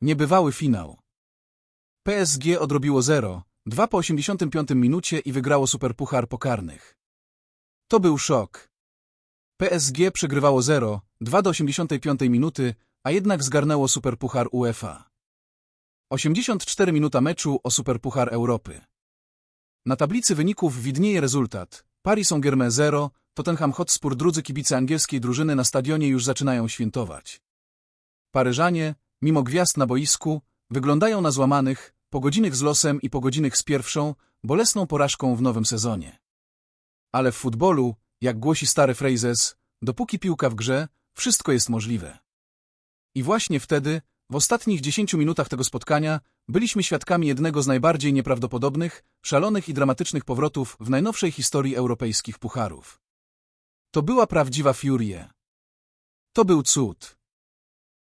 Niebywały finał. PSG odrobiło 0, 2 po 85 minucie i wygrało superpuchar pokarnych. To był szok. PSG przegrywało 0, 2 do 85 minuty, a jednak zgarnęło superpuchar UEFA. 84 minuta meczu o superpuchar Europy. Na tablicy wyników widnieje rezultat. Paris Saint-Germain 0, Tottenham Hotspur drudzy kibice angielskiej drużyny na stadionie już zaczynają świętować. Paryżanie, mimo gwiazd na boisku, wyglądają na złamanych, pogodzinnych z losem i pogodzinnych z pierwszą, bolesną porażką w nowym sezonie. Ale w futbolu, jak głosi stary Frazes, dopóki piłka w grze, wszystko jest możliwe. I właśnie wtedy, w ostatnich 10 minutach tego spotkania, byliśmy świadkami jednego z najbardziej nieprawdopodobnych, szalonych i dramatycznych powrotów w najnowszej historii europejskich pucharów. To była prawdziwa furia. To był cud.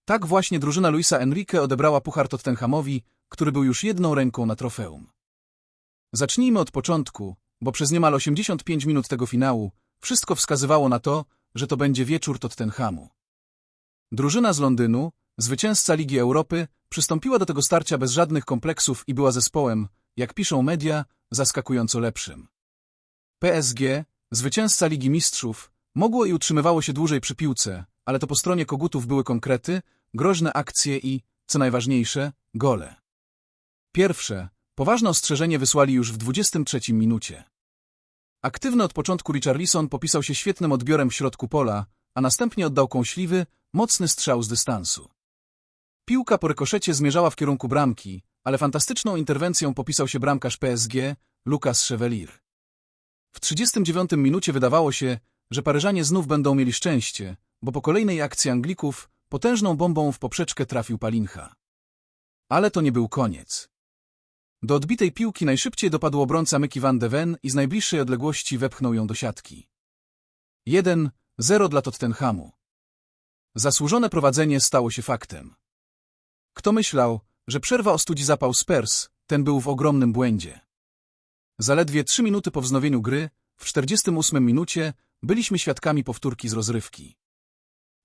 Tak właśnie drużyna Luisa Enrique odebrała puchar Tottenhamowi, który był już jedną ręką na trofeum. Zacznijmy od początku, bo przez niemal 85 minut tego finału wszystko wskazywało na to, że to będzie wieczór Tottenhamu. Drużyna z Londynu, zwycięzca Ligi Europy, przystąpiła do tego starcia bez żadnych kompleksów i była zespołem, jak piszą media, zaskakująco lepszym. PSG, zwycięzca Ligi Mistrzów, mogło i utrzymywało się dłużej przy piłce, ale to po stronie kogutów były konkrety, groźne akcje i, co najważniejsze, gole. Pierwsze, poważne ostrzeżenie wysłali już w 23 minucie. Aktywny od początku Richarlison popisał się świetnym odbiorem w środku pola, a następnie oddał kąśliwy, mocny strzał z dystansu. Piłka po rykoszecie zmierzała w kierunku bramki, ale fantastyczną interwencją popisał się bramkarz PSG, Lucas Chevalier. W 39 minucie wydawało się, że Paryżanie znów będą mieli szczęście, bo po kolejnej akcji Anglików potężną bombą w poprzeczkę trafił Palincha. Ale to nie był koniec. Do odbitej piłki najszybciej dopadł obrońca Myki van de Ven i z najbliższej odległości wepchnął ją do siatki. 1-0 dla Tottenhamu. Zasłużone prowadzenie stało się faktem. Kto myślał, że przerwa ostudzi zapał Spurs, ten był w ogromnym błędzie. Zaledwie trzy minuty po wznowieniu gry, w 48 minucie, byliśmy świadkami powtórki z rozrywki.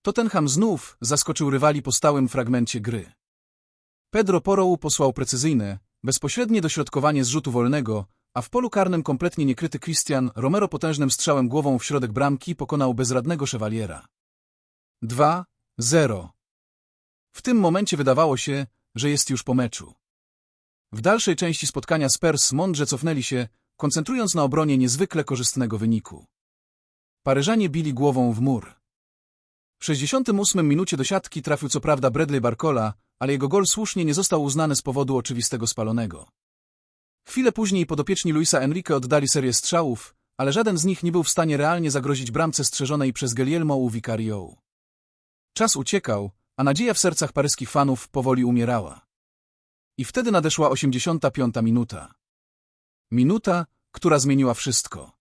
Tottenham znów zaskoczył rywali po stałym fragmencie gry. Pedro Porou posłał precyzyjne, bezpośrednie dośrodkowanie z rzutu wolnego, a w polu karnym kompletnie niekryty Christian Romero potężnym strzałem głową w środek bramki pokonał bezradnego szewaliera. 2-0 W tym momencie wydawało się, że jest już po meczu. W dalszej części spotkania Spurs mądrze cofnęli się, koncentrując na obronie niezwykle korzystnego wyniku. Paryżanie bili głową w mur. W 68 minucie do siatki trafił co prawda Bradley Barcola, ale jego gol słusznie nie został uznany z powodu oczywistego spalonego. Chwilę później podopieczni Luisa Enrique oddali serię strzałów, ale żaden z nich nie był w stanie realnie zagrozić bramce strzeżonej przez Guglielmo Vicario. Czas uciekał, a nadzieja w sercach paryskich fanów powoli umierała. I wtedy nadeszła 85 minuta. Minuta, która zmieniła wszystko.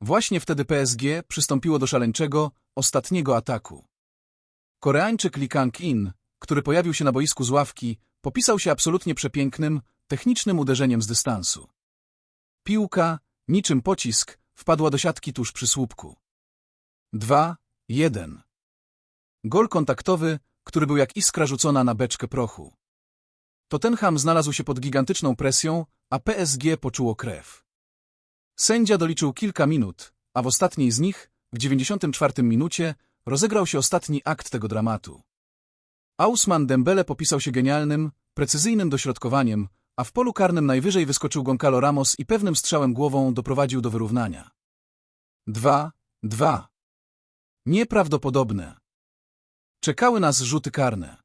Właśnie wtedy PSG przystąpiło do szaleńczego, ostatniego ataku. Koreańczyk Lee Kang-in, który pojawił się na boisku z ławki, popisał się absolutnie przepięknym, technicznym uderzeniem z dystansu. Piłka, niczym pocisk, wpadła do siatki tuż przy słupku. 2-1. Gol kontaktowy, który był jak iskra rzucona na beczkę prochu. Tottenham znalazł się pod gigantyczną presją, a PSG poczuło krew. Sędzia doliczył kilka minut, a w ostatniej z nich, w 94 minucie, rozegrał się ostatni akt tego dramatu. Ausman Dembele popisał się genialnym, precyzyjnym dośrodkowaniem, a w polu karnym najwyżej wyskoczył Goncalo Ramos i pewnym strzałem głową doprowadził do wyrównania. 2-2. Nieprawdopodobne. Czekały nas rzuty karne.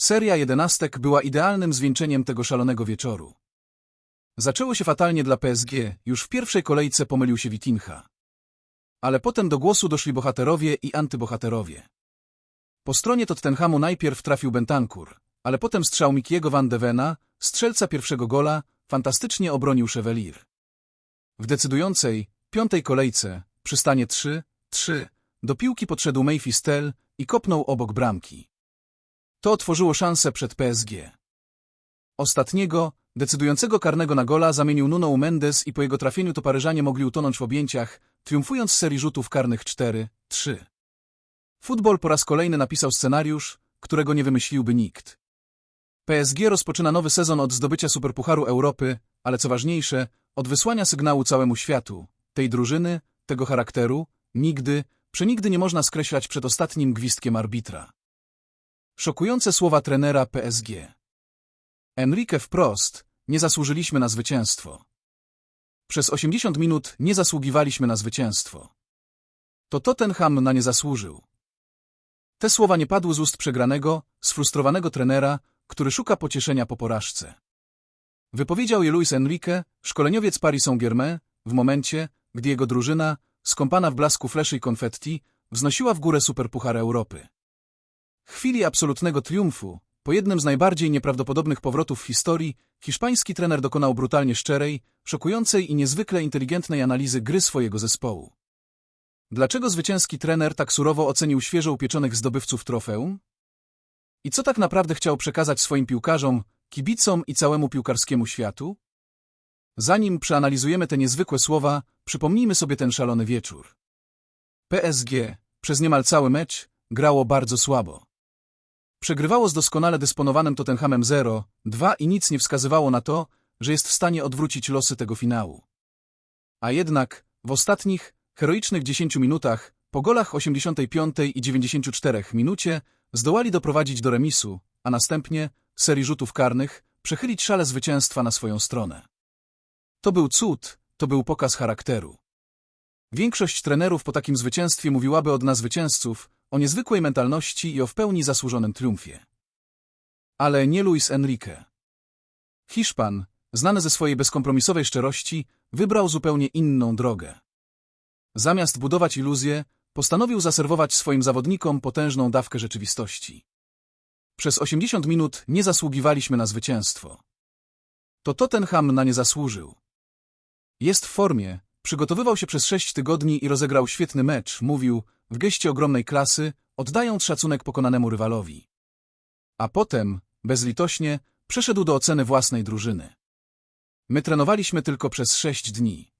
Seria jedenastek była idealnym zwieńczeniem tego szalonego wieczoru. Zaczęło się fatalnie dla PSG, już w pierwszej kolejce pomylił się Witinha. Ale potem do głosu doszli bohaterowie i antybohaterowie. Po stronie Tottenhamu najpierw trafił Bentancur, ale potem strzał Mikiego van de Vena, strzelca pierwszego gola, fantastycznie obronił Chevalier. W decydującej, piątej kolejce, przy stanie 3-3, do piłki podszedł Mayfistel i kopnął obok bramki. To otworzyło szansę przed PSG. Ostatniego, decydującego karnego na gola zamienił Nuno Mendes i po jego trafieniu to Paryżanie mogli utonąć w objęciach, triumfując z serii rzutów karnych 4-3. Futbol po raz kolejny napisał scenariusz, którego nie wymyśliłby nikt. PSG rozpoczyna nowy sezon od zdobycia Superpucharu Europy, ale co ważniejsze, od wysłania sygnału całemu światu. Tej drużyny, tego charakteru, nigdy, przenigdy nie można skreślać przed ostatnim gwizdkiem arbitra. Szokujące słowa trenera PSG. Enrique wprost, nie zasłużyliśmy na zwycięstwo. Przez 80 minut nie zasługiwaliśmy na zwycięstwo. To Tottenham na nie zasłużył. Te słowa nie padły z ust przegranego, sfrustrowanego trenera, który szuka pocieszenia po porażce. Wypowiedział je Luis Enrique, szkoleniowiec Paris Saint-Germain, w momencie, gdy jego drużyna, skąpana w blasku fleszy i konfetti, wznosiła w górę Superpuchar Europy. W chwili absolutnego triumfu, po jednym z najbardziej nieprawdopodobnych powrotów w historii, hiszpański trener dokonał brutalnie szczerej, szokującej i niezwykle inteligentnej analizy gry swojego zespołu. Dlaczego zwycięski trener tak surowo ocenił świeżo upieczonych zdobywców trofeum? I co tak naprawdę chciał przekazać swoim piłkarzom, kibicom i całemu piłkarskiemu światu? Zanim przeanalizujemy te niezwykłe słowa, przypomnijmy sobie ten szalony wieczór. PSG, przez niemal cały mecz, grało bardzo słabo. Przegrywało z doskonale dysponowanym Tottenhamem 0-2 i nic nie wskazywało na to, że jest w stanie odwrócić losy tego finału. A jednak, w ostatnich, heroicznych 10 minutach, po golach 85 i 94 minucie, zdołali doprowadzić do remisu, a następnie, serii rzutów karnych, przechylić szale zwycięstwa na swoją stronę. To był cud, to był pokaz charakteru. Większość trenerów po takim zwycięstwie mówiłaby od nas zwycięzców o niezwykłej mentalności i o w pełni zasłużonym triumfie. Ale nie Luis Enrique. Hiszpan, znany ze swojej bezkompromisowej szczerości, wybrał zupełnie inną drogę. Zamiast budować iluzje, postanowił zaserwować swoim zawodnikom potężną dawkę rzeczywistości. Przez 80 minut nie zasługiwaliśmy na zwycięstwo. To Tottenham na nie zasłużył. Jest w formie, przygotowywał się przez sześć tygodni i rozegrał świetny mecz, mówił, w geście ogromnej klasy, oddając szacunek pokonanemu rywalowi. A potem, bezlitośnie, przeszedł do oceny własnej drużyny. My trenowaliśmy tylko przez sześć dni.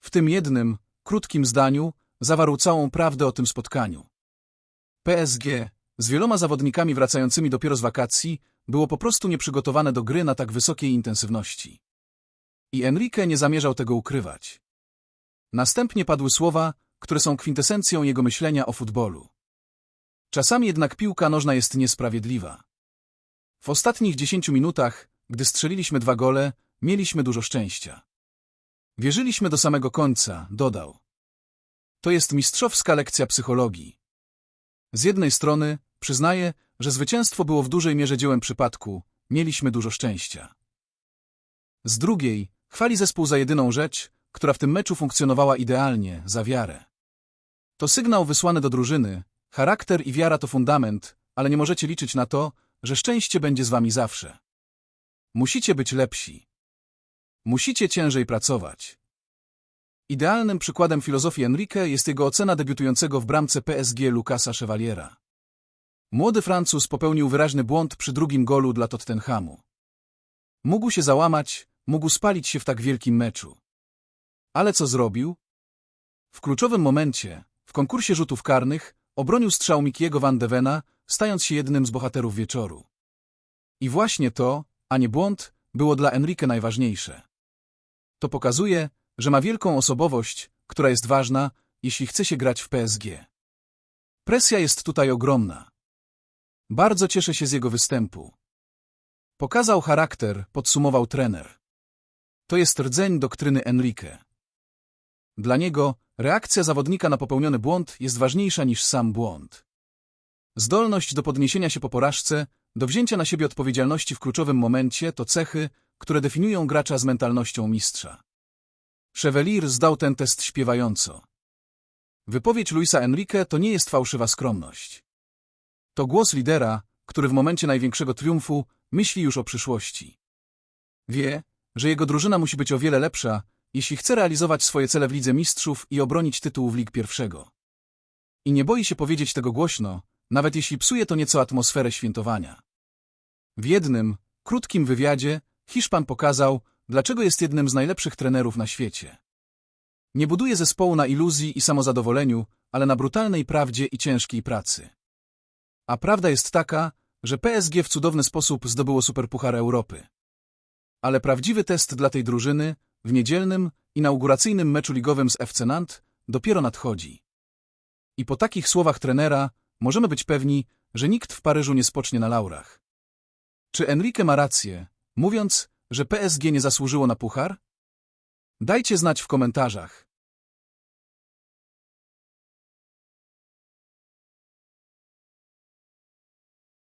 W tym jednym, krótkim zdaniu, zawarł całą prawdę o tym spotkaniu. PSG, z wieloma zawodnikami wracającymi dopiero z wakacji, było po prostu nieprzygotowane do gry na tak wysokiej intensywności. I Enrique nie zamierzał tego ukrywać. Następnie padły słowa, które są kwintesencją jego myślenia o futbolu. Czasami jednak piłka nożna jest niesprawiedliwa. W ostatnich dziesięciu minutach, gdy strzeliliśmy dwa gole, mieliśmy dużo szczęścia. Wierzyliśmy do samego końca, dodał. To jest mistrzowska lekcja psychologii. Z jednej strony, przyznaję, że zwycięstwo było w dużej mierze dziełem przypadku, mieliśmy dużo szczęścia. Z drugiej, chwali zespół za jedyną rzecz, która w tym meczu funkcjonowała idealnie, za wiarę. To sygnał wysłany do drużyny, charakter i wiara to fundament, ale nie możecie liczyć na to, że szczęście będzie z wami zawsze. Musicie być lepsi. Musicie ciężej pracować. Idealnym przykładem filozofii Enrique jest jego ocena debiutującego w bramce PSG Lucasa Chevaliera. Młody Francuz popełnił wyraźny błąd przy drugim golu dla Tottenhamu. Mógł się załamać, mógł spalić się w tak wielkim meczu. Ale co zrobił? W kluczowym momencie, w konkursie rzutów karnych, obronił strzał Mikiego van de Vena, stając się jednym z bohaterów wieczoru. I właśnie to, a nie błąd, było dla Enrique najważniejsze. To pokazuje, że ma wielką osobowość, która jest ważna, jeśli chce się grać w PSG. Presja jest tutaj ogromna. Bardzo cieszę się z jego występu. Pokazał charakter, podsumował trener. To jest rdzeń doktryny Enrique. Dla niego reakcja zawodnika na popełniony błąd jest ważniejsza niż sam błąd. Zdolność do podniesienia się po porażce, do wzięcia na siebie odpowiedzialności w kluczowym momencie to cechy, które definiują gracza z mentalnością mistrza. Chevalier zdał ten test śpiewająco. Wypowiedź Luisa Enrique to nie jest fałszywa skromność. To głos lidera, który w momencie największego triumfu myśli już o przyszłości. Wie, że jego drużyna musi być o wiele lepsza, jeśli chce realizować swoje cele w Lidze Mistrzów i obronić tytuł w Lig Pierwszego. I nie boi się powiedzieć tego głośno, nawet jeśli psuje to nieco atmosferę świętowania. W jednym, krótkim wywiadzie Hiszpan pokazał, dlaczego jest jednym z najlepszych trenerów na świecie. Nie buduje zespołu na iluzji i samozadowoleniu, ale na brutalnej prawdzie i ciężkiej pracy. A prawda jest taka, że PSG w cudowny sposób zdobyło Superpuchar Europy. Ale prawdziwy test dla tej drużyny w niedzielnym, inauguracyjnym meczu ligowym z FC Nantes dopiero nadchodzi. I po takich słowach trenera możemy być pewni, że nikt w Paryżu nie spocznie na laurach. Czy Enrique ma rację, mówiąc, że PSG nie zasłużyło na puchar? Dajcie znać w komentarzach.